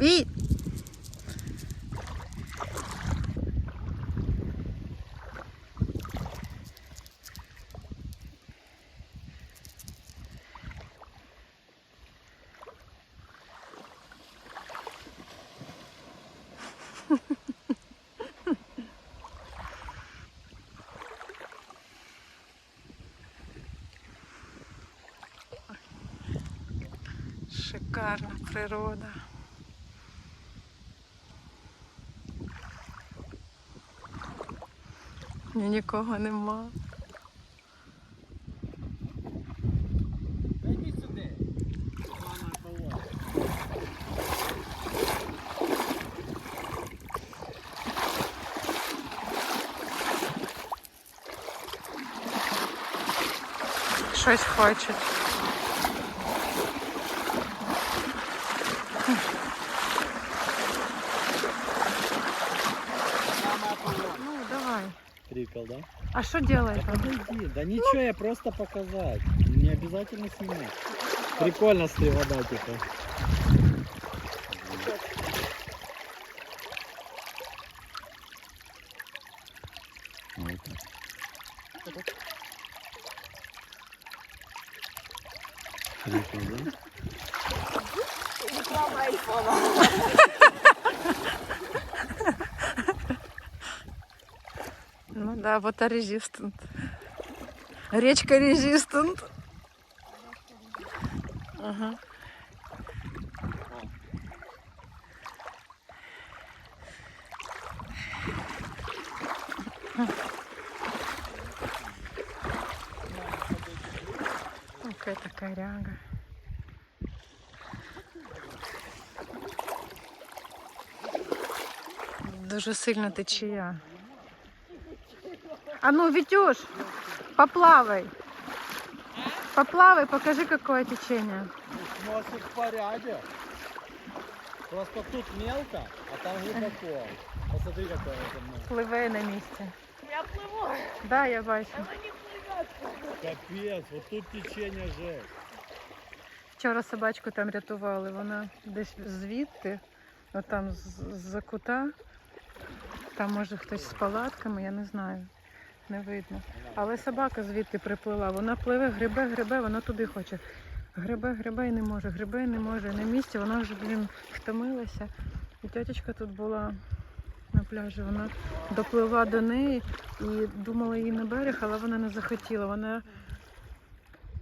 Вій! Шикарна природа. Ні, нікого нема. Щось хочуть. Прикол, да? А що делаєш? Да подожди, да ничего, я просто показать. Не обязательно снимать. Прикольно, если вода типа. Вот так. Прикол, да? Реклама айфона. Ну да, вода резистант. Речка резистант. Ага. Какая-то коряга. Дуже сильно течія. А ну, Витюш, поплавай. Поплавай, покажи, какое течение. Носик в порядке. Просто тут мелко, а там глубоко. Посмотри, какое это дно. Пливе на місці. Я плыву. Да, я бачу. Оно не плывет. Капец, вот тут течение жесть. Вчора собачку там рятували. Вона десь звідти, от там з- з-за кута. Там може хтось з палатками, я не знаю. Не видно. Але собака звідти приплила. Вона пливе, грибе, грибе, вона туди хоче. Грибе, грибе і не може, грибе і не може. На місці вона вже, блін, втомилася. І тетечка тут була на пляжі. Вона допливла до неї і думала її на берег, але вона не захотіла. Вона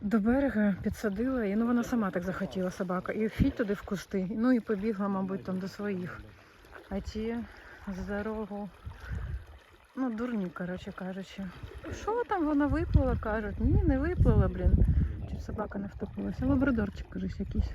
до берега підсадила її. Ну вона сама так захотіла собака. І фіть туди в кусти. Ну і побігла, мабуть, там до своїх. А ті з дорогу. Ну, дурні, коротше кажучи. Що там вона виплила, кажуть? Ні, не виплила, блін. Чи собака не втопилася? Лабрадорчик, кажуть, якийсь.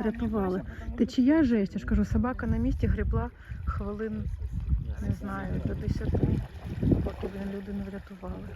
Врятували. Течія жесть, я ж кажу, собака на місці грибла хвилин, не знаю, до 10, поки блін, люди не врятували.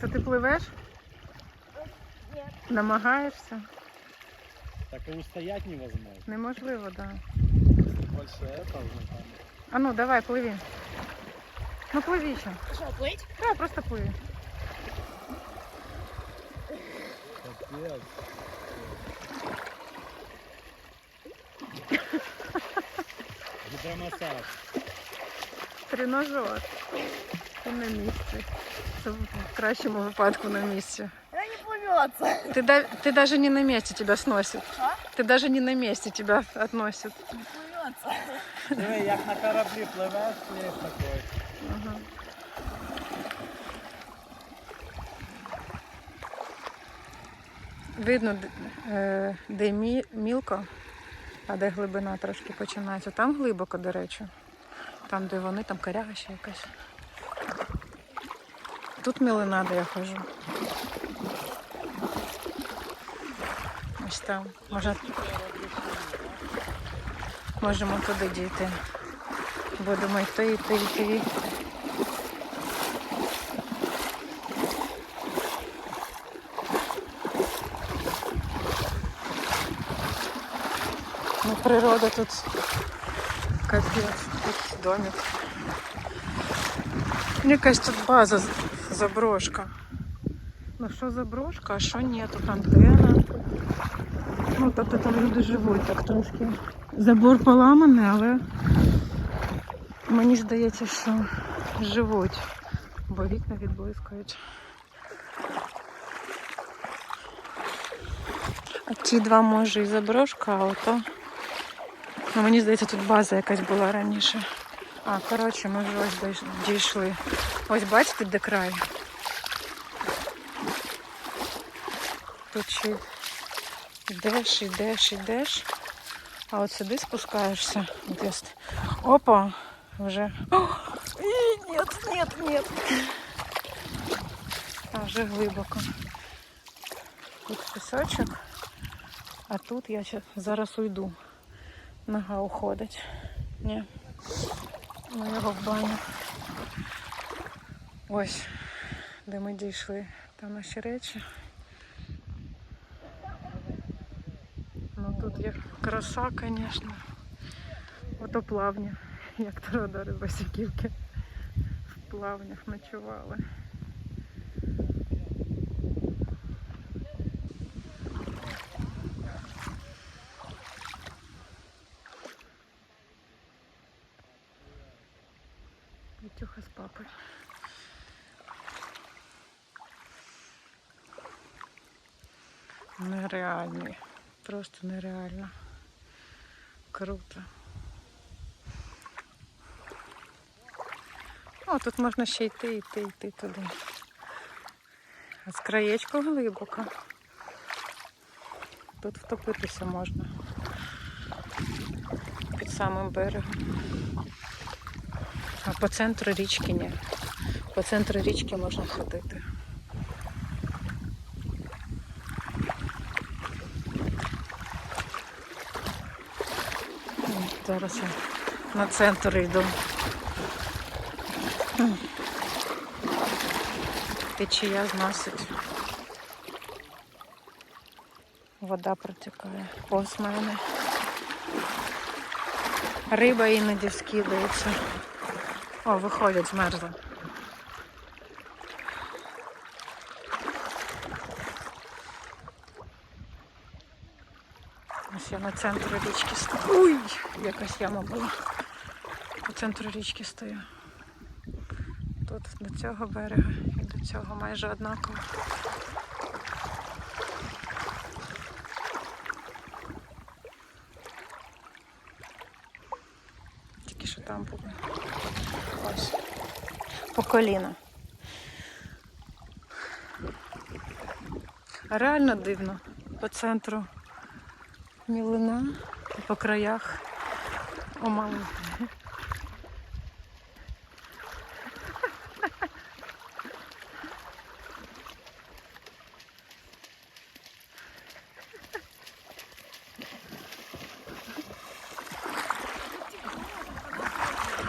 Це ти пливеш? Намагаєшся? Так и устоять невозможно. Неможливо, так. Да. Больше это уже там. А ну, давай, пливи. Ну, пливи ще. Что, плыть? Да, просто пливи. Капец. Гидромассаж. Тренажер. І на місці. Це в кращому випадку на місці Она не плывется. Ты, да, ты даже не на месте тебя сносит. А? Ты даже не на месте тебя относит. Не плывется. Диви, як на кораблі пливеш, є такой. Ага. Видно, д- е, де мі, мілко, а де глибина трошки починається. Там глибоко, до речі. Там, де вони, там коряга ще якась. Тут мілина, де я хожу. Ось там. Може, можемо туди дійти. Будемо йти, йти, йти. Ну, природа тут капец, тут домик. Кажется, тут база заброшка. Ну що за брошка, а що ні, тут антенна. Ну, тобто там люди живуть так трошки. Забор поламаний, але мені здається, що живуть, бо вікна відблискують. А ті два може і заброшка, а ото. Ну, мені здається, тут база якась була раніше. А, коротше, ми вже ось дійшли. Ось бачите, де край? Тут ще йдеш, йдеш, йдеш. А от сюди спускаєшся. Ст- Опа! Вже. О, і, нет, нет, нет. А вже глибоко. Тут пісочок, а тут я зараз уйду. Нога уходить. Ні. Ну його в баню. Ось, де ми дійшли. Там наші речі. Ну тут є краса, звісно. Ото плавня, як Теодори Басиківки. В плавнях ночували. Вітюха з папою. Нереальний. Просто нереально. Круто. О, тут можна ще йти, йти, йти туди. З краєчку глибоко. Тут втопитися можна. Під самим берегом. А по центру річки ні. По центру річки можна ходити. Зараз я на центр йду. Течія зносить. Вода протікає повз мене. Риба іноді скидається. О, виходять, змерзла. Я на центрі річки стою. Уй, якась яма була. По центру річки стою. Тут до цього берега і до цього майже однаково. Тільки що там було. Ось. По коліна. Реально дивно. По центру мілина, по краях омали.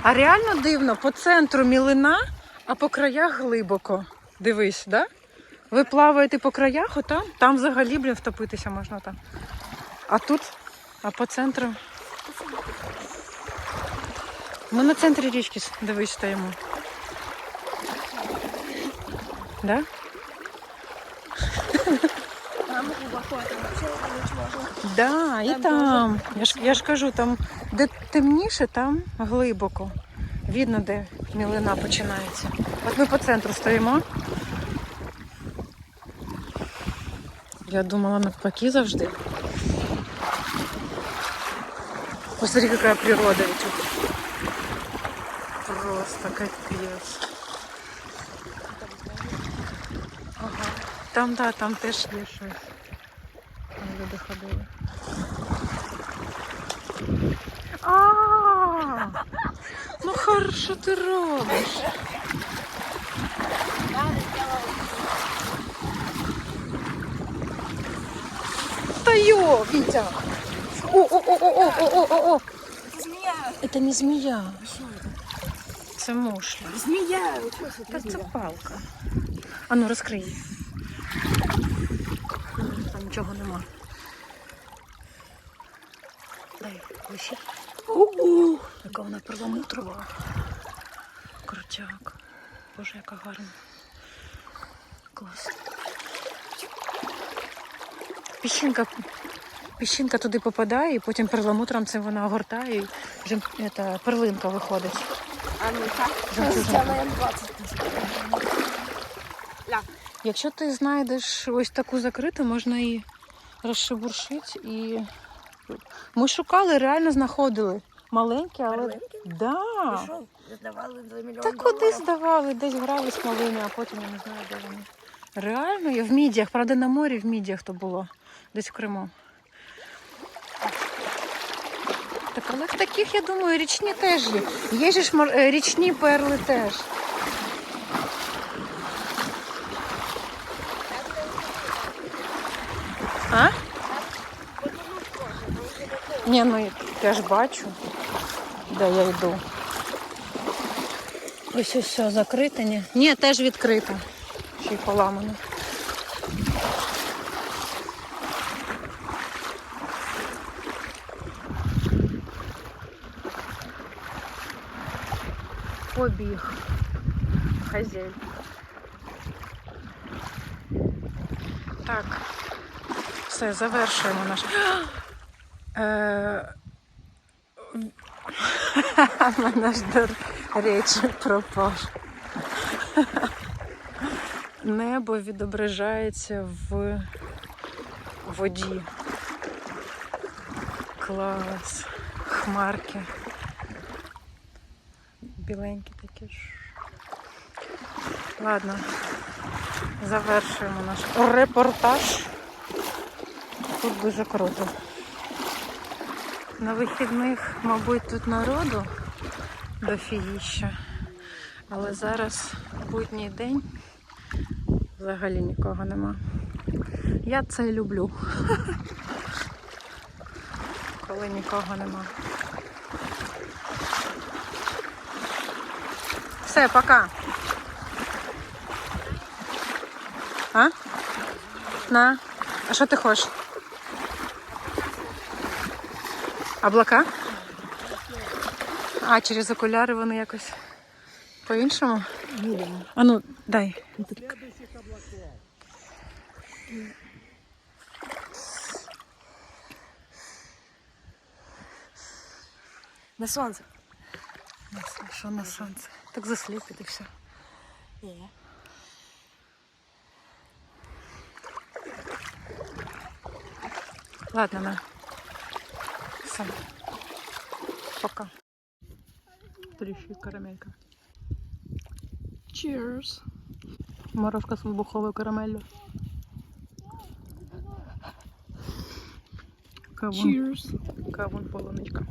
А реально дивно, по центру мілина, а по краях глибоко. Дивись, да? Ви плаваєте по краях, отам, там взагалі, блін, втопитися можна там. А тут, а по центру. Ми на центрі річки, дивись, стоїмо. Да? Там глубоко, это вообще. Да, і Там там. Я ж, я ж кажу, там, де темніше, там глибоко. Видно, де мілина починається. От ми по центру стоїмо. Я думала навпаки завжди. Посмотри, какая природа ведь. Просто капец. Ага. Там, да, там теж є щось. Там люди ходили. А, ну хорошо ти робиш. Та йо, Вітя. О, о, о, о, о, о, о, о. Это змея. Это не змія. Це мушля. Змея. Вы что, что Та это це змея? палка. А ну розкрий. Там нічого нема. Дай вищі. О, яка вона перламутрова. Крутяк. Боже, яка гарна. Клас. піщинка, піщинка туди попадає, і потім перламутром цим вона огортає, і жем, ета, перлинка виходить. А ну так. Сделаем 20. Якщо ти знайдеш ось таку закриту, можна її розшебуршити і. Ми шукали, реально знаходили. Маленькі, але. Маленькі? Да. І що? Здавали 2 мільйони Та куди доларів? здавали, десь грали з малими, а потім я не знаю, де вони. Реально, я в мідіях, правда, на морі в мідіях то було, десь в Криму. Так, але таких, я думаю, річні теж є. Є ж е, річні перли теж. А? Ні, ну я ж бачу, де я йду. Ось ось все закрите, ні? Ні, теж відкрито. Ще й поламано. Побіг. Хазяй. Так. Все, завершуємо наш. Е, мене ж дар речі пропав. Небо відображається в воді. Клас. Хмарки. Біленькі такі ж. Ладно, завершуємо наш репортаж. Тут дуже круто. На вихідних, мабуть, тут народу дофігіща. Але зараз будній день взагалі нікого нема. Я це люблю. Коли нікого нема. Все, пока. А? На. А що ти хочеш? Облака? А, через окуляри вони якось по-іншому? А ну, дай. На сонце. Що на сонце? Так засліпить і все. Ні. Ладно, на. Все. Пока. Трещи карамелька. Cheers. Морожка з вибуховою карамеллю. Кавун. Cheers. Кавун полуничка.